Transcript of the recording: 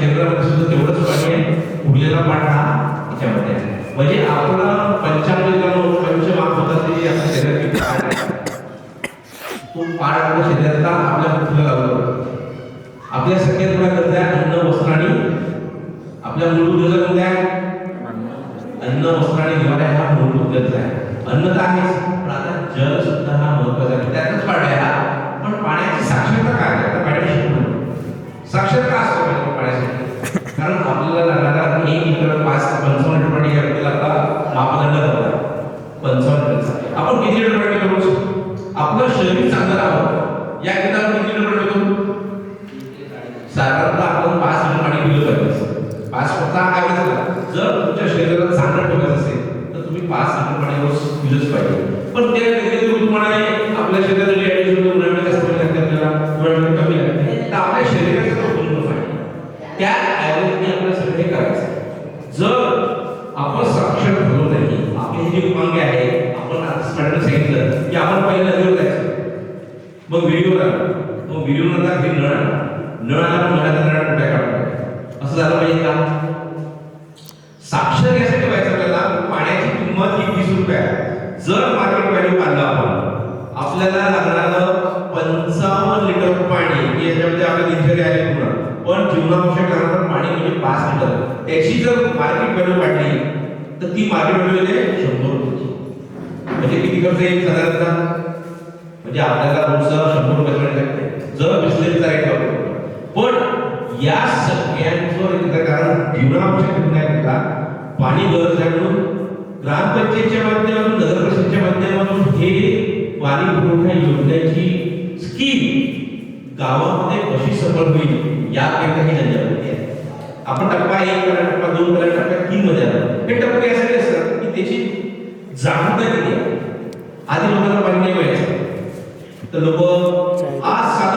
शरीरामध्ये सुद्धा तेवढंच पाणी आहे उरलेला पाणी हा त्याच्यामध्ये आहे. म्हणजे आपला पंचामृतानं पंचमहाभूताचे ते आपल्या शरीराची तो पाठ आपल्या शरीरातला आपल्या बुद्धीला लागतो आपल्या सगळ्यात मोठ्या गरजा आहे? अन्न वस्त्र आणि आपल्या मूळ उद्योजक कोणत्या अन्न वस्त्र आणि निवारा हा मूळ म्हणू साक्षरता असतो म्हणजे पाहिजे पाण्यासाठी? कारण आपल्याला लागणारा एक लिटर पाच पंचावन्न लिटर पाणी आपल्याला आता मापदंड होता पंचावन्न लिटरचा आपण किती लिटर पाणी पितो रोज आपलं शरीर चांगलं राहावं या किती आपण किती लिटर पाणी पितो? साधारणतः आपण पाच लिटर पाणी पिलं पाहिजे. पाच स्वतः ॲव्हरेज जर तुमच्या शरीराला चांगलं ठेवायचं असेल तर तुम्ही पाच लिटर पाणी रोज पिलंच पाहिजे. पण ते व्यतिरिक्त ऋतुमानाने आपल्या शरीराला जे ऍडिशन जास्त लागते आपल्याला उन्हाळ्यामध्ये कमी लागते. तर आपल्या शरीराचं त्या ॲव्हरेजने आपल्याला सर्वे हे करायचं. जर आपण साक्षर झालो नाही आपले हे जे उपांगे आहे आपण आता मॅडम सांगितलं की आपण पहिल्या नदीवर जायचं मग विहिरीवर आलो मग विहिरीवर आता घरी नळ आला नळ आला पण नळाचा नळ कुठे काढतो असं झालं पाहिजे का? साक्षर यासाठी व्हायचं आपल्याला पाण्याची किंमत ही वीस रुपये आहे. जर मार्केट व्हॅल्यू काढलं आपण आपल्याला लागणारं पंचावन्न लिटर पाणी याच्यामध्ये आपल्या दिनचर्या आहे पूर्ण. पण जीवनावश्यक लागणारं पाणी म्हणजे पाच लिटर. त्याची जर मार्केट व्हॅल्यू काढली तर ती मार्केट व्हॅल्यू येते शंभर रुपयाची म्हणजे किती खर्च येईल साधारणतः? म्हणजे आपल्याला रोजचा शंभर रुपये पाणी लागते. जर बिस्लरीचा रेट वापरतो पण या सगळ्यांचं एकत्र कारण जीवनावश्यक घेऊन पाणी गरज आहे म्हणून ग्रामपंचायतच्या माध्यमातून नगर परिषदेच्या माध्यमातून हे पाणी पुरवठा योजनेची स्कीम गावामध्ये कशी सफल होईल या ही जनजागृती आहे. आपण टप्पा एक करा टप्पा दोन करा टप्पा तीन मध्ये आलो. हे टप्पे असे असतात की त्याची जाणता किती आधी लोकांना पाणी व्हायचं. तर लोक आज सात